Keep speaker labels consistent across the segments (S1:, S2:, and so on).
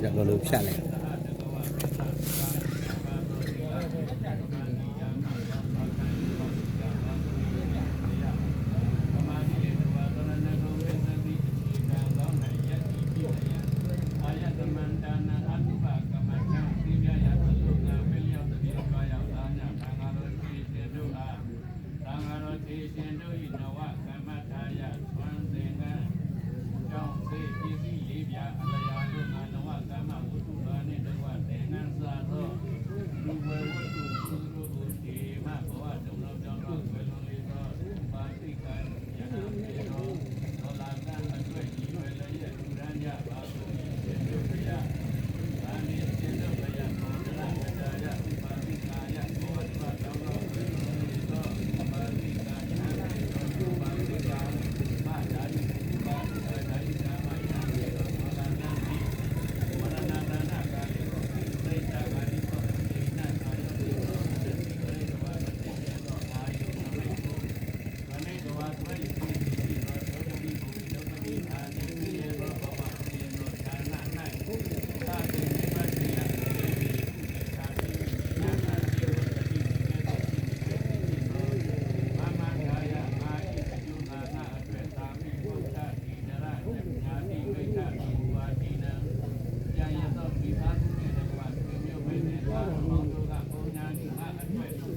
S1: ပြီးတော့လောလောဖြတ်လိုက်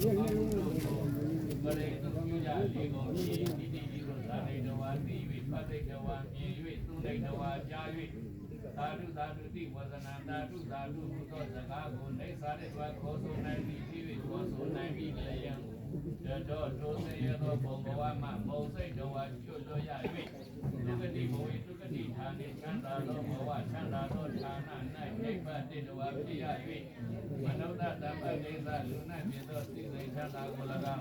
S2: မရေတုမြညာလေးကိုမြည်တိတိယုသာနေတဝါသိ၍ပတ်သိတဝါမြည်၍သုနေတဝါကြား၍သာဓုသာဓုတိဝဇနာသာဓုသာဓုဟူသောစကားကိုနေစာတဲ့တွင်ခေါ်ဆိုနိုင်ပြီးဖြစ်၍ခေါ်ဆိုနိုင်ပြီးလည်းယံတောတောစေရသောဘုံဘဝမှာမုံစိတ်တဝါကျွတ်လွတ်ရ၍ ทุกติโมวิทุกติทานิชันตาโลภวะชันตาโลทานะนาเอกปฏิโลวะพิยาวิมนุษย์ธรรมเดชะลุนาเมโตสิเรชันตาโกลกา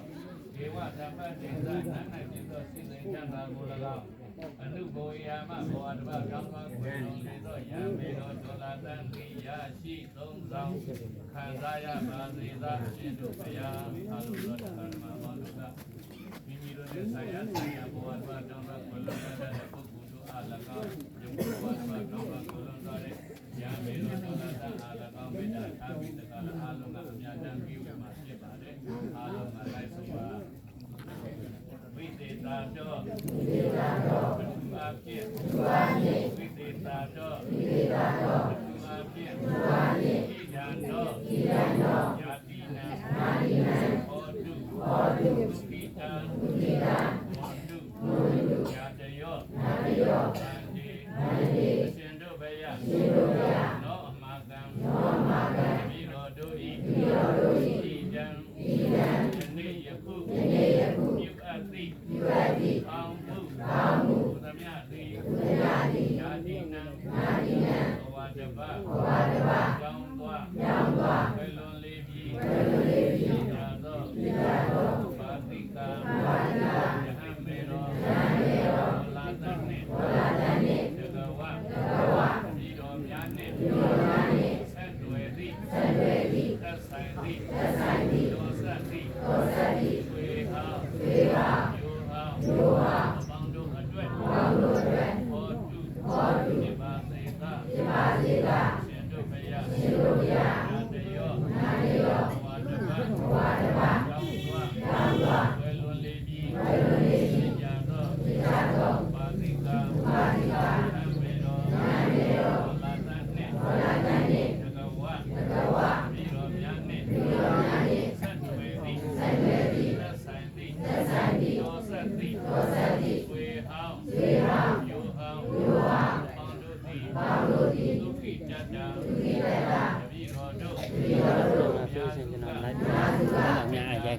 S2: เทวะธรรมเดชะนันเมโตสิเรชันตาโกลกาအနုဘောယမဘောတဘာကောင်းကောင်းကိုလုံးလေးတော့ယံမေတော်ဒေါ်လာတန်ကိယရှိသုံးဆောင်ခံစားရပါစေသာရှင်တို့ဘုရားသာလို့တော်ဓမ္မမောဒကမိမိတို့ရဲ့ဆိုင်ရာဆိုင်ရာ ဘာတောင်းတာကိုလွန်လာတဲ့ပုဂ္ဂိုလ်တို့အား၎င်းယခုဘဝမှာတောင်းတာကိုလွန်လာတဲ့ဉာဏ်မေတော်သောတာအား၎င်းမေတ္တာထားပြီးတကားအားလုံးကအမြတ်တမ်းပြုမှာဖြစ်ပါတယ်အားလုံးကလိုက်ဆုံးပါဝိသေသာတောဝိသေသာတောပထမဖြစ်ပထမဖြစ်ဝိသေသာတောဝိသေသာတောပထမဖြစ်ပထမဖြစ်ဣဒံတောဣဒံတော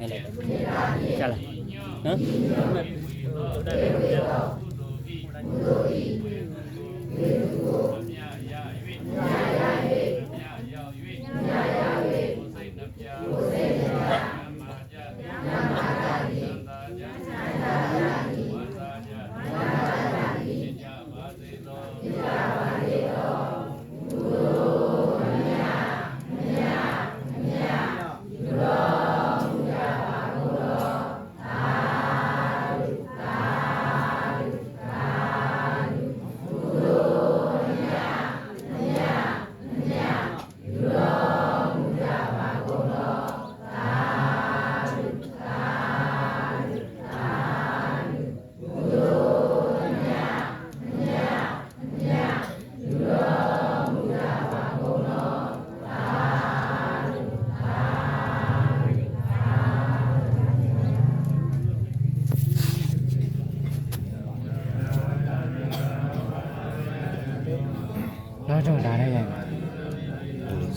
S1: ခိုင်းခဲ့လိုက်
S2: တာ။ဟုတ်လား။နော်။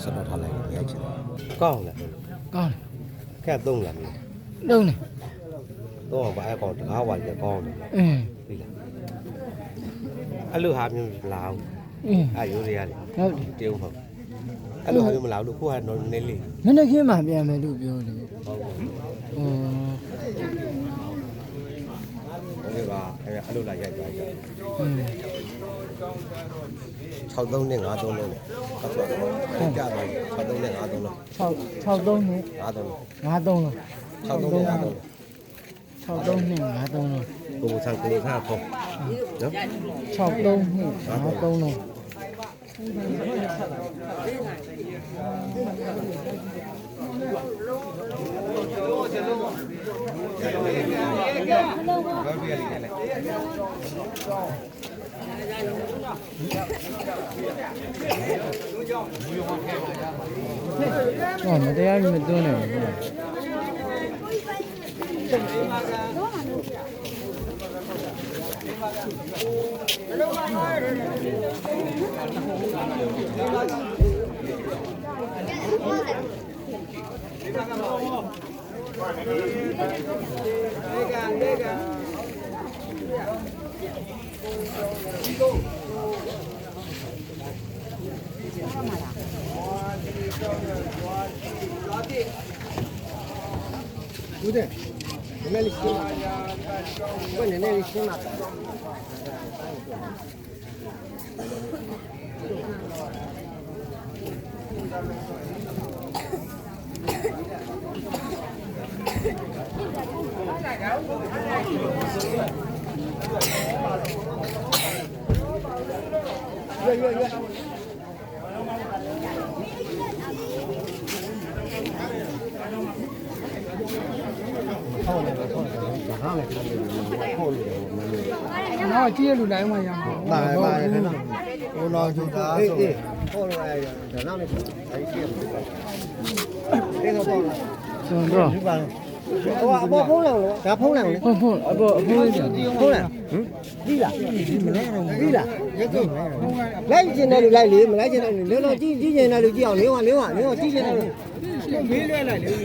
S1: ရိုက်ရိုက်ပါ
S3: စတော့ထားလိုက်ရိုက်ချင်ကောင်းလား
S1: ကောင်း
S3: ခက်သုံးလားမင်း
S1: တယ်လုံးနေ
S3: တော့ဘာအကောင်တကားဝါကြကောင်းတယ်
S1: အင်း
S3: ပြီလားအဲ့လိုဟာမျိုးမလာဘူး
S1: အင်း
S3: အဲ့ရိုးရရတယ်
S1: ဟုတ်တယ်
S3: တေးဟုတ်အဲ့လိုဟာမျိုးမလာဘူးလို့ကိုကတော့နည်းလေး
S1: မနေ့ကမှပြန်မယ်လို့ပြောတယ်
S3: ဟုတ်ဘူး
S1: ဟို
S3: ဟုတ်ကဲ့ပါအဲ့အဲ့လိုလာရိုက်သွားကြ
S1: အင်း
S3: 63နဲ့53လုံးနဲ့ဟုတ်ပါဘူးကြာသွားပြီ63နဲ့53လုံး
S1: 6 63နဲ့
S3: 53လုံး
S1: 53လုံး
S3: 63နဲ့53လုံး
S1: 63နဲ့53လုံး
S3: ကိုယ်ဆန်ကလေးခါပေါ့နော်
S1: 63နဲ့53လုံး ဟောမတရားကြီးမသွန်းနဲ့ဘူး
S3: ဦးတဲ့နည်းလေးရှင်းပါဘယ်နည်းလေးရှင်းပါ
S1: နော်ကြည့်ရလူတိုင်းမှာရမှာ
S3: ပါ ပါခဏဟိုတော့သူသားဆိုအေးဟိုတော့အဲ့ဒါနောက်လည်းအဲ့ဒီပြေပါဒီတော့ပေါ့
S1: စွန်တော့
S3: ဒီပါ ဟိုအပေါ်ဖုံးလောင်လို့ဒါဖုံးလောင်လေ
S1: ဖုန်းဖုန်းအပေါ်အဖိုးလေးပြန်
S3: ဖုံးလောင်ဟမ်ပြီးလားဒီမလဲတော့ပြီးလားရက်ကိလိုက်ကျင်တယ်လူလိုက်လေမလိုက်ကျင်တယ်လူလောလောကြည့်ကြည့်ကျင်တယ်လူကြည့်အောင်လေးဝလေးဝလေးဝကြည့်ကျင်တယ်လူမေးလွှဲလိုက်လေ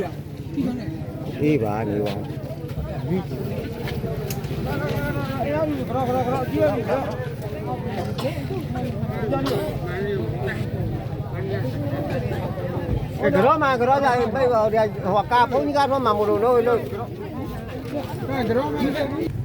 S3: အေးပါနေပါအဲကြောမှာကြော ကြရင်ပြေပါဟိုကာဖုန်းကြီးကတော့မှမလို့လို့လို့
S1: အဲကတော့